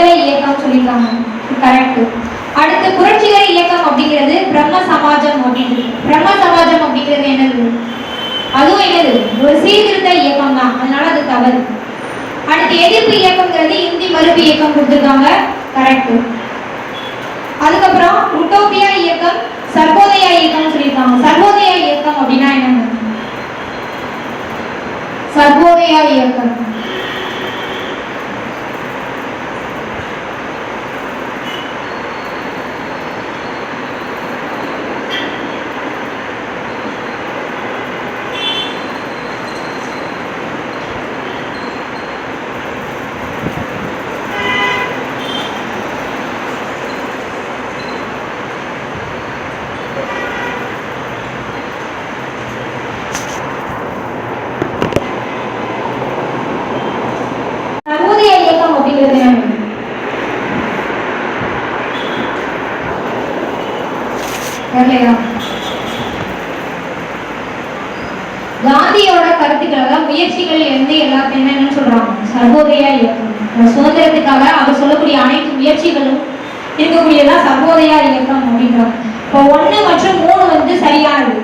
விடுதலை இயக்கம் சொல்லியிருக்காங்க. கரெக்ட் அடுத்து புரட்சிகர இயக்கம் அப்படிங்கிறது பிரம்ம சமாஜம் அப்படின்னு பிரம்ம சமாஜம் அப்படிங்கிறது என்னது? அதுவும் என்னது? ஒரு சீர்திருத்த இயக்கம் தான். அதனால அது தவறு. அடுத்து எதிர்ப்பு இயக்கம்ங்கிறது இந்தி மறுப்பு இயக்கம் கொடுத்துருக்காங்க. கரெக்ட் அதுக்கப்புறம் உட்டோபியா இயக்கம் சர்வோதயா இயக்கம் சொல்லியிருக்காங்க. சர்வோதயா இயக்கம் அப்படின்னா என்ன சர்வோதயா இயக்கம் சர்வோதய இயக்கம் அப்படிங்கிறது என்ன தெரியலையா காந்தியோட கருத்துக்களை முயற்சிகள் இருந்து எல்லாத்தையும் என்னன்னு சொல்றாங்க சர்வோதய இயக்கம் சுதந்திரத்துக்காக அவர் சொல்லக்கூடிய அனைத்து முயற்சிகளும் இருக்கக்கூடியதான் சர்வோதயா இயக்கம் அப்படின்றாங்க. இப்போ ஒன்று மற்றும் மூணு வந்து சரியானது.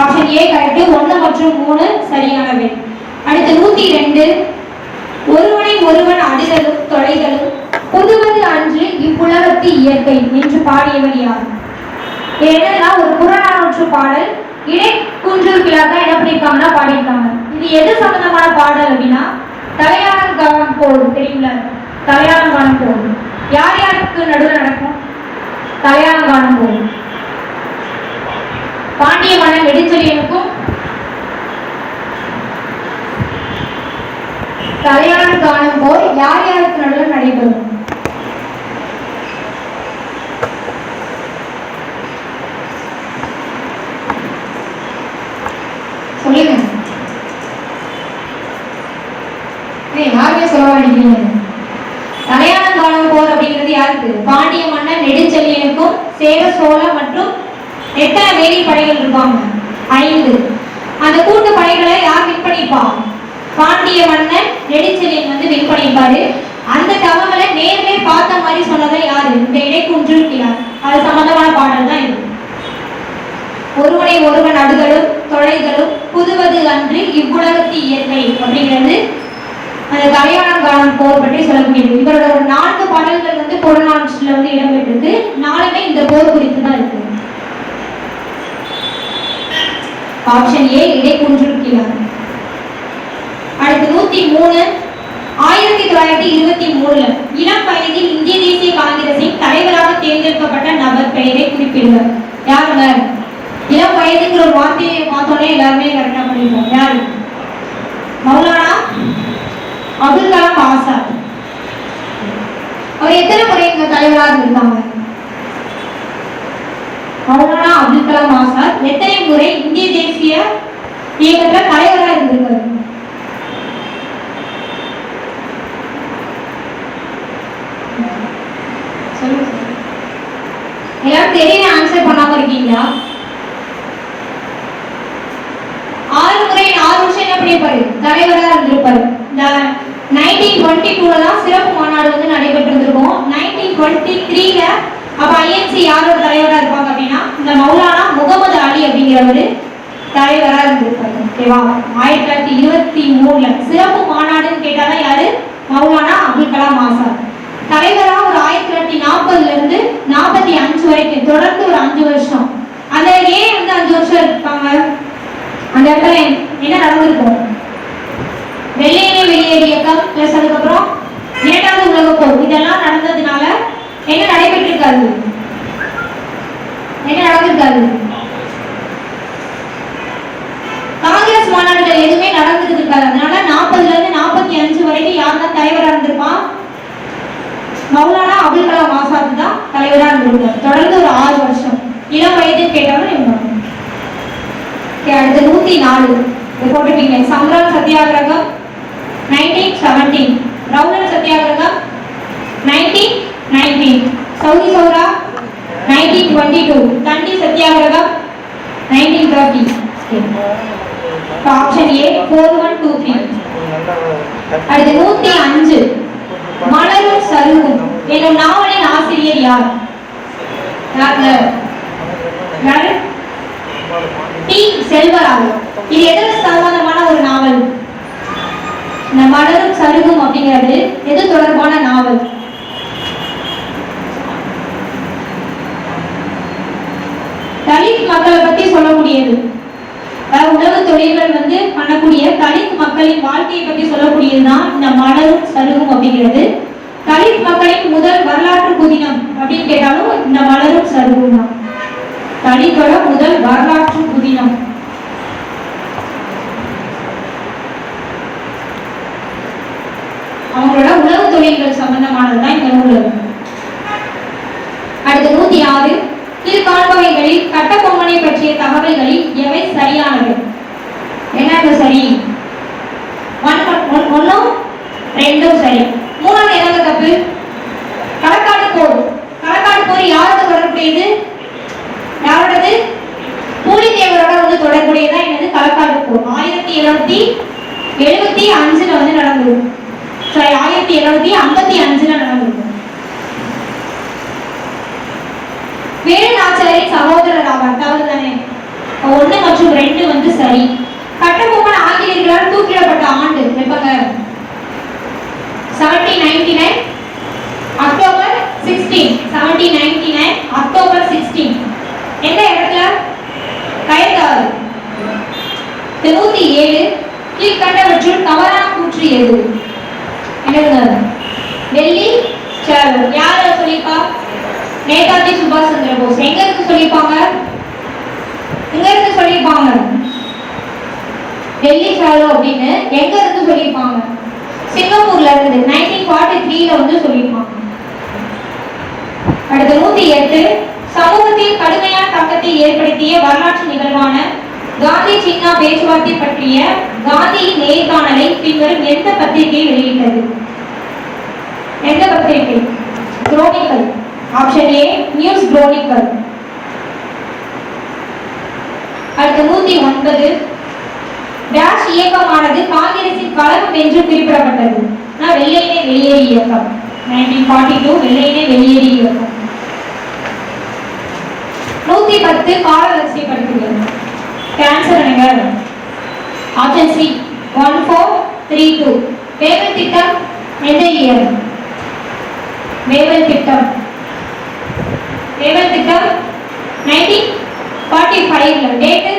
ஆப்ஷன் ஏ கரெக்டு ஒன்று மற்றும் மூணு சரியானவை அடுத்து நூத்தி ரெண்டு ஒருவனை ஒருவன் அடிதலும் தொலைதலும் புதுவது அன்று இவ்வுலகத்து இயற்கை என்று பாடியவர் யார்? இது ஒரு புறநானூற்று பாடல் இடைக்குன்றூர் கிழார் தான் என்ன பண்ணியிருக்காங்கன்னா பாடியிருக்காங்க. இது எது சம்பந்தமான பாடல் அப்படின்னா தலையாளம் காலம் போடும் தெரியுங்களா தலையாளம் காலம் போடும். யார் யாருக்கு நடுவில் நடக்கும்? தலையாளம் காலம் போடும். பாண்டிய மன்னன் நெடுஞ்செழியனுக்கும் தலையாளம் காணும் போர் யார் யாருக்கு நடுவில் நடைபெறும் சொல்லுங்க ஏய், யாருமே சொல்ல மாட்டேங்கிறீங்க தலையாளம் காணும் போர் அப்படிங்கிறது யாருக்கு பாண்டிய மன்னன் நெடுஞ்செழியனுக்கும் சேர சோழ மற்றும் எத்தனை வேலி படைகள் இருப்பாங்க. ஐந்து. அந்த கூட்டு படைகளை யார் விற்பனைப்பா? பாண்டிய மன்னன் நெடுஞ்செழியன் வந்து விற்பனைப்பாரு. அந்த தகவலை நேர்லே பார்த்த மாதிரி சொன்னதை யாரு? இந்த இடைக்குன்று யார் அது சம்பந்தமான பாடல் தான் இது. ஒருவனை ஒருவன் அடுகளும் தொலைகளும் புதுவது அன்று இவ்வுலகத்து இயற்கை அப்படிங்கிறது அந்த கலையாளம் காலம் போர் பற்றி சொல்லக்கூடியது. இவரோட ஒரு நான்கு பாடல்கள் வந்து புறநானூற்றுல வந்து இடம்பெற்றிருக்கு. நாலுமே இந்த போர் குறித்து தான் இருக்கு. ஆப்ஷன் ஏ இடைக்குன்றிருக்கிறார் அடுத்து நூத்தி மூணு ஆயிரத்தி தொள்ளாயிரத்தி இருபத்தி மூணுல இளம் வயதில் இந்திய தேசிய காங்கிரசின் தலைவராக தேர்ந்தெடுக்கப்பட்ட நபர் பெயரை குறிப்பிடுங்க யாருங்க இளம் வயதுங்கிற ஒரு வார்த்தையை பார்த்தோன்னே எல்லாருமே கரெக்டா பண்ணிருக்கோம் யாரு? மௌலானா அப்துல் கலாம் ஆசாத். அவர் எத்தனை முறை இங்க தலைவராக இருந்தாங்க மௌலானா அப்துல் கலாம் ஆசாத். எத்தனை முறை இந்திய தேசிய இயக்கத்துல தலைவராக இருந்திருக்காரு? எல்லாரும் தெரியல ஆன்சர் பண்ணாம இருக்கீங்களா? ஆறு முறை ஆறு வருஷம் என்ன பண்ணிருப்பாரு? தலைவராக இருந்திருப்பாரு. நைன்டீன் டுவெண்ட்டி டூல தான் சிறப்பு மாநாடு வந்து நடைபெற்று இருந்திருக்கும் நைன்டீன் டுவெண்ட்டி த்ரீல அப்ப ஐஎன்சி யாரோட இந்த மௌலானா முகமது அலி அப்படிங்கிறவரு தலைவராக இருந்திருப்பாரு. ஓகேவா? ஆயிரத்தி தொள்ளாயிரத்தி இருபத்தி மூணுல சிறப்பு மாநாடுன்னு கேட்டாதான் யாரு? மௌலானா அப்துல் கலாம் ஆசாத். தலைவராக ஒரு ஆயிரத்தி தொள்ளாயிரத்தி நாற்பதுல இருந்து நாற்பத்தி அஞ்சு வரைக்கும் தொடர்ந்து ஒரு அஞ்சு வருஷம். அந்த ஏன் வந்து அஞ்சு வருஷம் இருப்பாங்க. அந்த இடத்துல என்ன நடந்திருக்கும்? வெள்ளையிலே வெளியேறு இயக்கம் பிளஸ் அதுக்கப்புறம் இரண்டாவது உலக போர். இதெல்லாம் நடந்ததுனால என்ன நடைபெற்றிருக்காது? நடந்திருக்காது. காங்கிரஸ் மாநாடுகள் எதுவுமே நடந்துட்டு இருக்காது அதனால நாற்பதுல இருந்து நாற்பத்தி அஞ்சு வரைக்கும் யார் தான் தலைவரா இருந்திருப்பான் மௌலானா அபுல் கலாம் ஆசாத் தான் தலைவரா இருந்திருக்காரு தொடர்ந்து ஒரு ஆறு வருஷம். இளம் வயது கேட்டவரும் இவங்க. அடுத்து நூத்தி நாலு இது போட்டுட்டீங்க சம்ரான் சத்தியாகிரகம் நைன்டீன் செவன்டீன் ரவுலர் சத்தியாகிரகம் nineteen nineteen Chauri Chaura nineteen twenty two Dandi சத்தியாகிரகம் nineteen thirty option A four one two three அடுத்து நூத்தி அஞ்சு. மலரும் சருகும் என்னும் நாவலின் ஆசிரியர் யார்? டி செல்வராகவன். இது எதற்கு சம்பந்தமான ஒரு நாவல்? இந்த மலரும் சருகும் அப்படிங்கிறது எது தொடர்பான அதாவது வந்து பண்ணக்கூடிய தலித் மக்களின் வாழ்க்கையை பற்றி சொல்லக்கூடியதுதான் இந்த மலரும் சருகும் அப்படிங்கிறது. தலித் மக்களின் முதல் வரலாற்று புதினம் அப்படின்னு கேட்டாலும் இந்த மலரும் சருகும் தான். தலித்தோட முதல் வரலாற்று புதினம். அவங்களோட உணவு தொழில்கள் சம்பந்தமானதுதான் இந்த நூல் இருக்கு. அடுத்து நூத்தி ஆறு. கீழ்காண்பவைகளில் கட்டபொம்மனை பற்றிய தகவல்களில் எவை சரியானவை? என்ன சரி? ஒன் ஒன்- ரெண்டும் சரி. மூணாவது என்னங்க தப்பு? களக்காடு போர் களக்காடு போர் யாரோட தொடர்புடையது? யாரோடது? பூலித்தேவரோட வந்து தொடர்புடையதான் என்னது? களக்காடு போர் ஆயிரத்தி எழுநூத்தி எழுபத்தி அஞ்சுல வந்து நடந்தது. சாரி ஆயிரத்தி எழுநூத்தி ஐம்பத்தி அஞ்சுல நடந்தது. வேலுநாச்சியாரின் சகோதரர் ஆவார். தவறு தானே ஒன்று மற்றும் ரெண்டு வந்து சரி. கட்டபொம்மன் ஆங்கிலேயர்களால் தூக்கிடப்பட்ட ஆண்டு எப்பங்க seventeen ninety nine October sixteen seventeen ninety nine October sixteen எந்த இடத்துல? கயத்தாறு. நூத்தி ஏழு கீழ்கண்டவற்றுள் தவறான கூற்று எது? என்னதுங்க? டெல்லி சேவல் யார் சொல்லியிருப்பா? நேதாஜி சுபாஷ் சந்திர போஸ் எங்க இருந்து சொல்லியிருப்பாங்க? எங்க இருந்து சொல்லியிருப்பாங்க. டெல்லி சாலோ அப்படின்னு எங்க இருந்து சொல்லியிருப்பாங்க? சிங்கப்பூர்ல இருந்து நைன்டீன் ஃபார்ட்டி த்ரீல வந்து சொல்லியிருப்பாங்க. அடுத்த நூத்தி எட்டு சமூகத்தில் கடுமையான தாக்கத்தை ஏற்படுத்திய வரலாற்று நிகழ்வான காந்தி சின்னா பேச்சுவார்த்தை பற்றிய காந்தியின் நேர்காணலை பின்வரும் எந்த பத்திரிகை வெளியிட்டது? எந்த பத்திரிகை? Chronicle option A News Chronicle அடுத்த நூத்தி ஒன்பது டேஷ் இயக்கமானது காங்கிரசின் கழகம் என்று குறிப்பிடப்பட்டது. நான் வெளியேறி இயக்கம். நைன்டீன் ஃபார்ட்டி டூ வெள்ளையினை வெளியேறி இயக்கம். நூத்தி பத்து கால வரிசைப்படுத்துகிறது. கேன்சர் என்னங்க option C one four three two Wavell திட்டம் எந்த இயர்? வேவல் திட்டம். வேவல் திட்டம் நைன்டீன் ஃபார்ட்டி ஃபைவ்ல date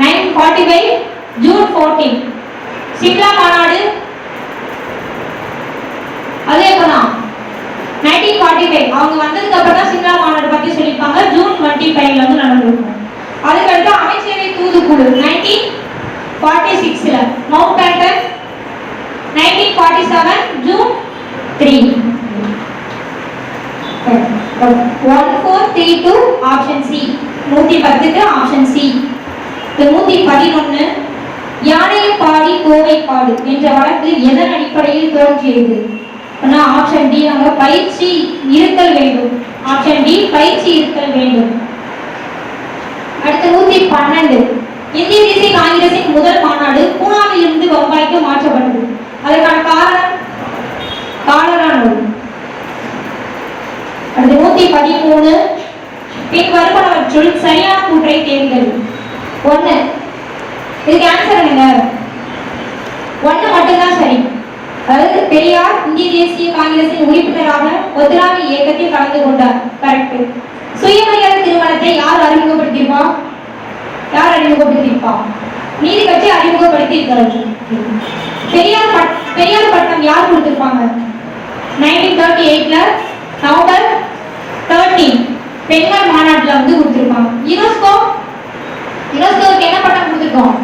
nine forty five June fourteen Shimla மாநாடு அதே எப்பதான் நைன்டீன் ஃபார்ட்டி ஃபைவ் அவங்க வந்ததுக்கு அப்புறம் தான் சிம்லா மாநாடு பற்றி சொல்லியிருப்பாங்க. ஜூன் டுவெண்ட்டி ஃபைவ்ல வந்து நடந்திருக்கும். அதுக்கடுத்து அமைச்சரவை தூதுக்குழு. நைன்டீன் ஃபார்ட்டி சிக்ஸ்ல Mountbatten nineteen forty seven June three one four three two option C நூற்றி பத்துக்கு ஆப்ஷன் சி நூத்தி பதினொன்னு யானையும் பாடி கோவை பாடு என்ற வழக்கு எதன் அடிப்படையில் தோன்றியது? ஆப்ஷன் டி அங்க பயிற்சி இருத்தல் வேண்டும். ஆப்ஷன் டி பயிற்சி இருத்தல் வேண்டும். அடுத்து நூத்தி பன்னெண்டு இந்திய தேசிய காங்கிரசின் முதல் மாநாடு பூனாவில் இருந்து பம்பாய்க்கு மாற்றப்பட்டது. அதற்கான காரணம்? காலரா நோய் அடுத்து நூத்தி பதிமூணு பின் வருவனவற்றுள் சரியான கூற்றை தேர்ந்தெடுக்கும் ஒண்ணு. இதுக்கு ஆன்சர் என்ன? ஒண்ணு மட்டும்தான் சரி. அதாவது பெரியார் இந்திய தேசிய காங்கிரசின் உறுப்பினராக ஒத்துழைப்பு இயக்கத்தில் கலந்து கொண்டார். கரெக்ட் சுயமரியாதை திருமணத்தை யார் அறிமுகப்படுத்தியிருப்பா? யார் அறிமுகப்படுத்தியிருப்பா? நீதி கட்சி அறிமுகப்படுத்தி பெரியார் பெரியார் பட்டம் யார் கொடுத்திருப்பாங்க? நைன்டீன் தேர்ட்டி எயிட்ல நவம்பர் தேர்ட்டீன் பெண்கள் மாநாட்டில் வந்து கொடுத்திருப்பாங்க. யுனெஸ்கோ யுனெஸ்கோவுக்கு என்ன பட்டம் கொடுத்துருக்கோம்?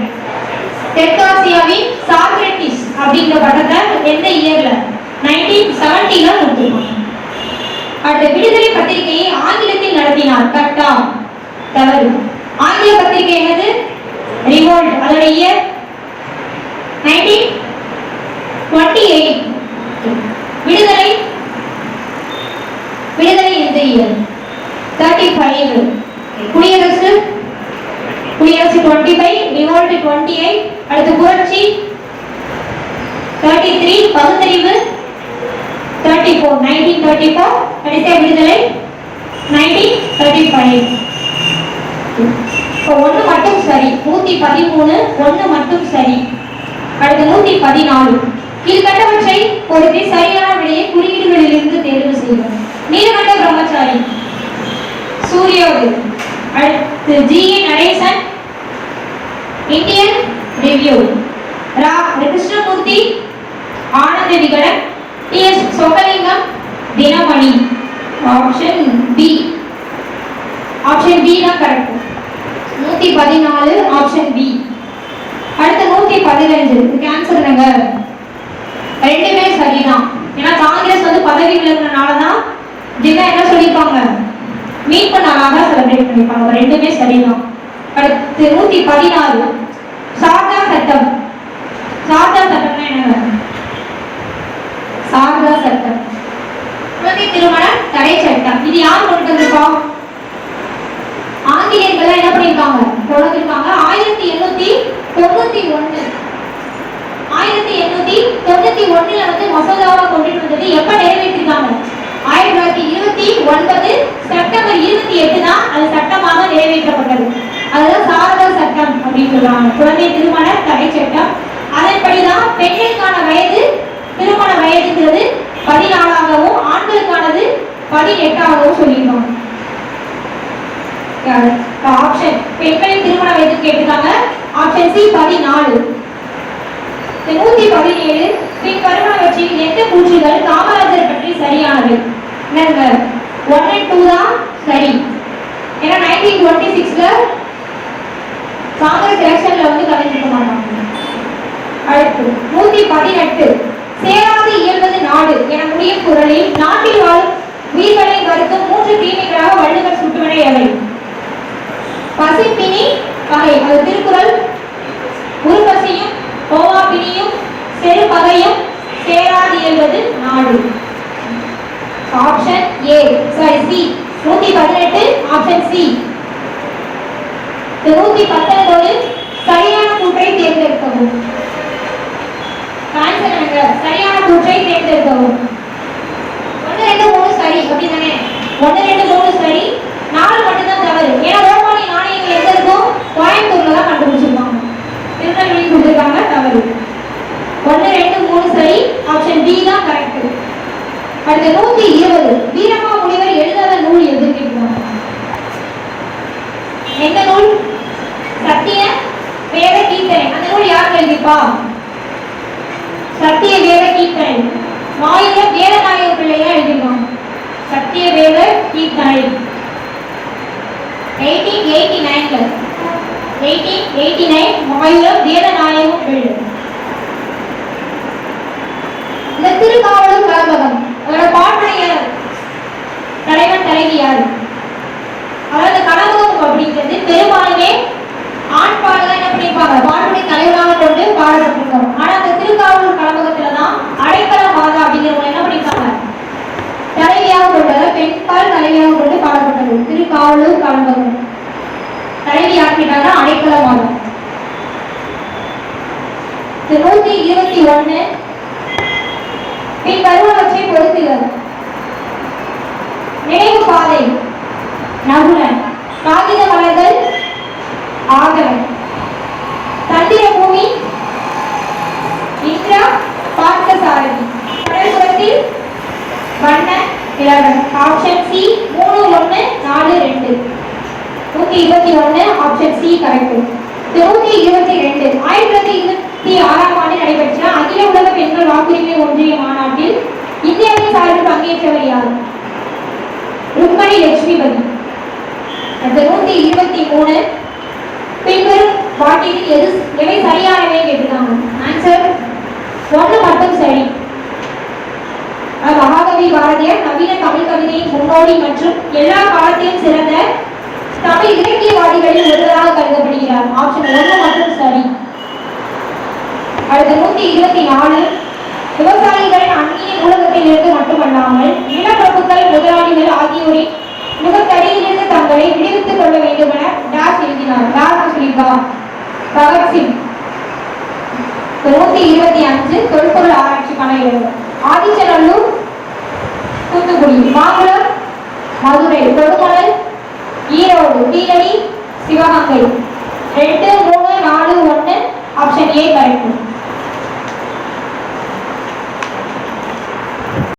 தெற்காசியாவின் சாக்ரட்டிஸ் அப்படிங்கிற பட்டத்தை எந்த இயர்ல நைன்டீன் செவன்டில கொடுத்துருக்கோம். அடுத்த விடுதலை பத்திரிகையை ஆங்கிலத்தில் நடத்தினார் கட்டா. தவறு. ஆங்கில பத்திரிகை என்னது? ரிவோல்ட் அதோட இயர் நைன்டீன் டுவெண்ட்டி எயிட் விடுதலை? விடுதலை எந்த இயர் தேர்ட்டி ஃபைவ் குடியரசு? குடியரசு twenty five revolt twenty eight அடுத்து புரட்சி தேர்ட்டி த்ரீ பகுத்தறிவு thirty four nineteen thirty four கடைசியாக விடுதலை நைன்டீன் தேர்ட்டி ஃபைவ் இப்போ ஒன்று மட்டும் சரி நூற்றி பதிமூணு ஒன்று மட்டும் சரி. அடுத்து நூற்றி பதினாலு. கீழ்கண்டவற்றை பொறுத்து சரியான விடையை குறியீடுகளிலிருந்து தேர்வு செய்வோம் நீலகண்ட பிரம்மச்சாரி சூரியோதய் அடுத்து G A Natesan Indian review Ra Krishnamurthy Ananda Vikatan T S Chockalingam Dinamani option B option B தான் கரெக்ட் நூற்றி பதினாலு ஆப்ஷன் பி அடுத்து நூற்றி பதினஞ்சு கேன்சர்ங்க ரெண்டுமே சரிதான். ஏன்னா காங்கிரஸ் வந்து பதவி விலகுனனால தான் தினம் என்ன சொல்லியிருப்பாங்க? மீட்பு நாளாக செலிப்ரேட் பண்ணியிருப்பாங்க. ரெண்டுமே சரிதான். அடுத்து நூத்தி பதினாறு. சாதா சட்டம். சாதா சட்டம் என்னங்க சாரதா சட்டம் குழந்தை திருமண தடை சட்டம் இது யார் கொண்டு வந்திருக்கா ஆங்கிலேயர்கள் என்ன பண்ணிருக்காங்க கொண்டு வந்திருக்காங்க ஆயிரத்தி எண்ணூத்தி தொண்ணூத்தி ஒண்ணு ஆயிரத்தி எண்ணூத்தி தொண்ணூத்தி ஒண்ணுல வந்து மசோதாவா கொண்டுட்டு வந்தது எப்ப நிறைவேற்றிருக்காங்க ஆயிரத்தி தொள்ளாயிரத்தி இருபத்தி ஒன்பது செப்டம்பர் இருபத்தி எட்டு தான் அது சட்டமாக நிறைவேற்றப்பட்டது அதுதான் சாரதா சட்டம் அப்படின்னு சொல்றாங்க குழந்தை திருமண தடை சட்டம் அதன்படிதான் பெண்களுக்கான வயது திருமண வயதுங்கிறது பதினாலாகவும் ஆண்களுக்கானது பதினெட்டாகவும் சொல்லியிருக்காங்க ஆப்ஷன் பெண்களின் திருமண வயது கேட்டிருக்காங்க கடைசி பதினாலு. நூத்தி பதினேழு பின் வருவனவற்றில் எந்த கூற்றுகள் காமராஜர் பற்றி சரியானவை நண்பர் ஒன் அண்ட் டூ தான் சரி. ஏன்னா நைன்டீன் டுவெண்ட்டி சிக்ஸ்ல காங்கிரஸ் எலெக்ஷன்ல வந்து கலந்துக்க சரியான தேர்ந்தெடுக்கவும். ஒன்று ரெண்டு மூணு சரி அப்படிதானே ஒன்று ரெண்டு மூணு சரி. நாலு மட்டும்தான் தவறு. ஏன்னா ரோமானிய நாணயங்கள் எங்க இருக்கும் கோயம்புத்தூர்ல தான் கண்டுபிடிச்சிருப்பாங்க திருநெல்வேலி கொடுத்துருக்காங்க தவறு. ஒன்று ரெண்டு மூணு சரி. ஆப்ஷன் பி தான் கரெக்ட் அடுத்த நூத்தி இருபது. வீரமா முனிவர் எழுதாத நூல் எது கேட்கணும் எந்த நூல்? சத்திய வேத கீர்த்தனை. அந்த நூல் யார் எழுதிப்பா சத்திய வேத கீர்த்தனை மாயுர பிள்ளையா எழுதிருக்காங்க சத்திய கீர்த்தனை எயிட்டீன் எயிட்டி நைன்ல எயிட்டீன் எயிட்டி நைன் பிள்ளை இந்த அதோட தலைவன் தலைவி யாரு அதாவது கலபகம் அப்படிங்கிறது பெரும்பாலுமே ஆண் பாடலாம் என்ன தலைவராக கொண்டு பாடப்பட்டிருக்காங்க. ஆனா அந்த திருக்காவலூர் கலம்பகத்துல தான் அடைக்கல மாதா அப்படிங்கிறவங்க என்ன பண்ணிருக்காங்க தலைவியாக கொண்டு தலைவியாக கொண்டு பாடப்பட்டது திருக்காவலூர் காண்பகம் தலைவியாக்கிட்டாங்க ஆக்கிட்டாங்கன்னா நூத்தி இருபத்தி ஒண்ணு பின் வருவனவற்றை பொருத்துகிறது நினைவு பாதை. நகுல காகித மலர்கள் ஆதவன் தந்திர பூமி இந்திரா பார்த்தசாரதி கடல்புறத்தில் வண்ண இலவன் ஆப்ஷன் சி மூணு ஒன்று நாலு ரெண்டு நூத்தி இருபத்தி ஒண்ணு ஆப்ஷன் சி கரெக்ட் நூத்தி இருபத்தி ரெண்டு ஆயிரத்தி தொள்ளாயிரத்தி இருபத்தி ஆறாம் ஆண்டு நடைபெற்ற அகில உலக பெண்கள் வாக்குரிமை ஒன்றிய மாநாட்டில் இந்தியாவின் சார்பில் பங்கேற்றவர் யார் ருக்மணி லட்சுமிபதி அந்த நூத்தி இருபத்தி மூணு பின்வரும் எது எவை சரியானவை கேட்டிருக்காங்க ஆன்சர் மட்டும் சரி. அது மகாகவி பாரதியார் நவீன தமிழ் கவிதையின் முன்னோடி மற்றும் எல்லா காலத்திலும் சிறந்த தமிழ் இலக்கியவாதிகளில் ஒருவராக கருதப்படுகிறார். ஆப்ஷன் ஒன்று சரி. அடுத்த நூத்தி இருபத்தி நாலு விவசாயிகளின் அந்நிய மட்டுமல்லாமல் நிலப்பரப்பு நூத்தி இருபத்தி அஞ்சு தொல்பொருள் ஆராய்ச்சிக்கான இடம் ஆதிச்சநல்லூர் தூத்துக்குடி மாங்குளம் மதுரை தொடுமலர் ஈரோடு தீரணி சிவகங்கை. ரெண்டு மூணு நாலு ஒன்று ஆப்ஷன் ஏ கரெக்ட்.